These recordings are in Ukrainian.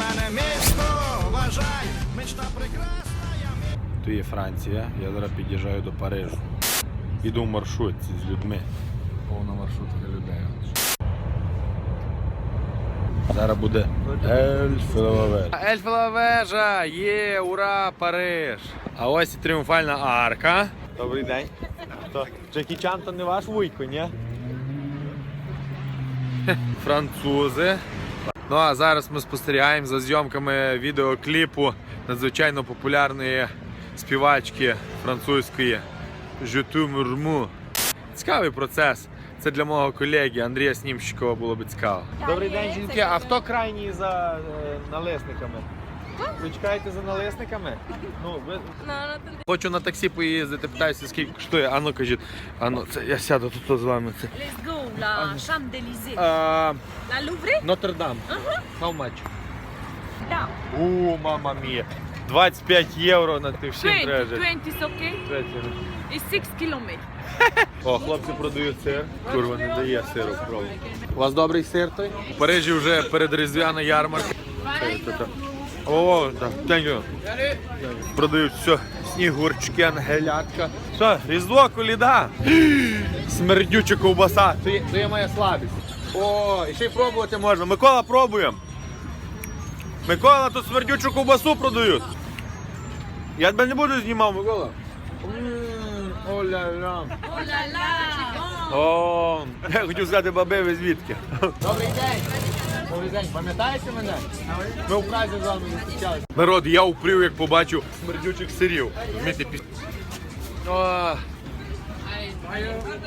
мене місто, вважай, мечта прекрасна. Я... Тут є Франція, я зараз під'їжджаю до Парижу. Іду в маршрутці з людьми. Повна маршрутка людей. Зараз буде Ельфелова вежа. Ельфелова вежа! Є, ура, Париж! А ось і тріумфальна арка. Добрий день. То Джекі Чан то не ваш вуйко, ні? Французи. Ну а зараз ми спостерігаємо за зйомками відеокліпу надзвичайно популярної співачки французької Жюту Мурму. Цікавий процес. Це для мого колеги Андрія Снімщикова було б цікаво. Добрий день, жінки. А хто крайній за е, налисниками? Ви чекаєте за налисниками? Ну, ви... Хочу на таксі поїздити, питаюся, скільки коштує. Ану кажіть, ану, це я сяду тут з вами. Це. Let's go, la. А, La Louvre Нотр-Дам. How much? Down. У, мама мія. 25 євро на ти всім 20, треба. 20 is okay. It's 6 kilometers. О, хлопці продають сир. Курва не дає сиру пробувати. У вас добрий сир той? У Парижі вже передріздвяна ярмарка. О, так, thank. Продають все. Снігурчики, ангелятка. Що, різдво, коліда. Смердюча ковбаса. Це є, це є моя слабість. О, і ще й пробувати можна. Микола, пробуємо. Микола, тут смердючу ковбасу продають. Я тебе не буду знімав, Микола. М, О-ля-ля. О, я хотів сказати, баби, ви звідки? Добрий день. Добрий день, пам'ятаєте мене? Ми в Празі з вами зустрічалися. Народ, я упрів, як побачив смердючих сирів. Розумієте, піс... О,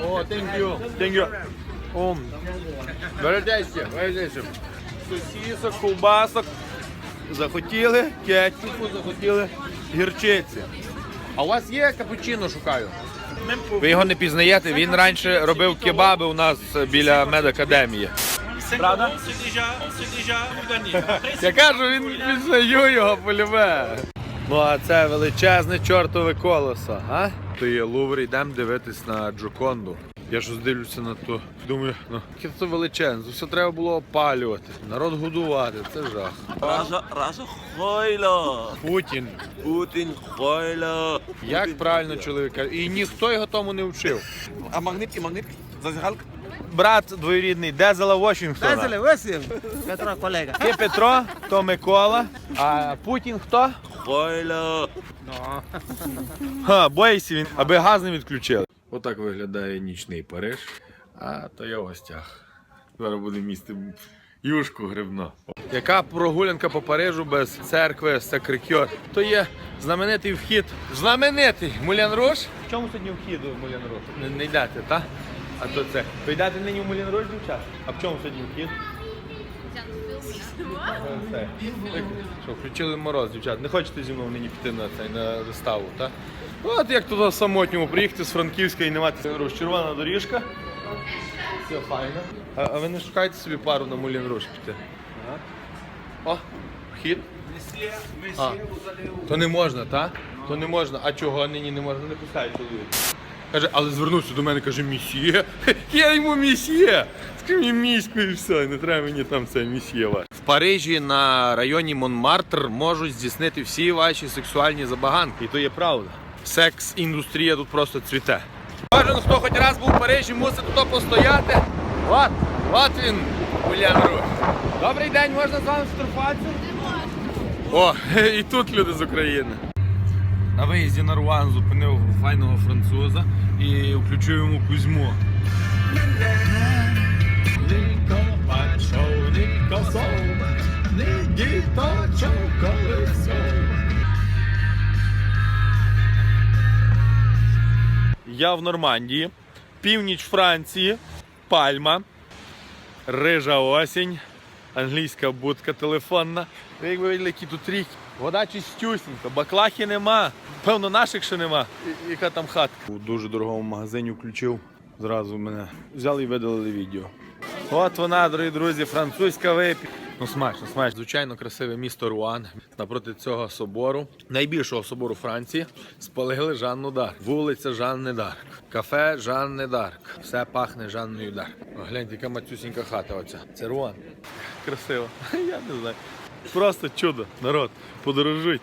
О, thank you, thank you. О, very tasty. Сосісок, ковбасок. Захотіли кетчупу, захотіли гірчиці. А у вас є капучино, шукаю? Ви його не пізнаєте, він раніше робив кебаби у нас біля медакадемії. Правда? Я кажу, він пізнаю його полюбе. Ну а це величезне чортове колесо, а? То є Лувр, йдемо дивитись на Джоконду. Я ж дивлюся на то. Думаю, ну яке це величезне, все треба було опалювати, народ годувати, це жах. Раша, Раша Хойло. Путін. Путін Хойло. Як правильно чоловіка? І ніхто його тому не вчив. А магнитки, магнитки? Зазігалка? Брат двоюрідний Дезела Вашингтона. Веселе, веселе. Петро, колега. Ти Петро, то Микола, а Путін хто? Хойло. Ха, бойся він, аби газ не відключили. Отак виглядає нічний Париж, а то я в гостях. Зараз буде місти юшку грибно. Яка прогулянка по Парижу без церкви Сакрикьор? То є знаменитий вхід. Знаменитий Мулян Руш. В чому сьогодні вхід у Мулян Руш? Не, не йдете, так? А то це. Ви йдете нині в Руш, дівчат? А в чому сьогодні вхід? Це. Що, включили мороз, дівчат. Не хочете зі мною нині піти на цей на виставу, так? От як туди самотньому приїхати з Франківська і не мати Руш. Червона доріжка. Все файно. А, а ви не шукаєте собі пару на Мулін Руш піти? О, вхід. А, то не можна, так? То не можна. А чого нині не можна? Не пускають чоловік. Каже, але звернувся до мене, каже, місьє. Я йому місьє. Скажи мені міську і все, не треба мені там це місьє ваше. В Парижі на районі Монмартр можуть здійснити всі ваші сексуальні забаганки. І то є правда. Секс-індустрія тут просто цвіте. Кожен, хто хоч раз був в Парижі, мусить тут постояти. От, от він, Улян Добрий день, можна з вами сторфатися? О, і тут люди з України. На виїзді на Руан зупинив файного француза і включив йому Кузьму. Я в Нормандії, північ Франції, пальма, рижа осінь, англійська будка телефонна. Ви Як ви виділи, які тут ріки. Вода чистюсінька, баклахи нема. Певно, наших ще нема. Яка там хатка? У дуже дорогому магазині включив. Зразу мене взяли і видалили відео. От вона, дорогі друзі, французька випі. Ну смачно, смачно. Звичайно, красиве місто Руан. Напроти цього собору, найбільшого собору Франції, спалили Жанну Дарк. Вулиця Жанни Дарк. Кафе Жанни Дарк. Все пахне Жанною Дарк. О, гляньте, яка мацюсінька хата оця. Це Руан. Красиво. Я не знаю. Просто чудо, народ. Подорожуйте.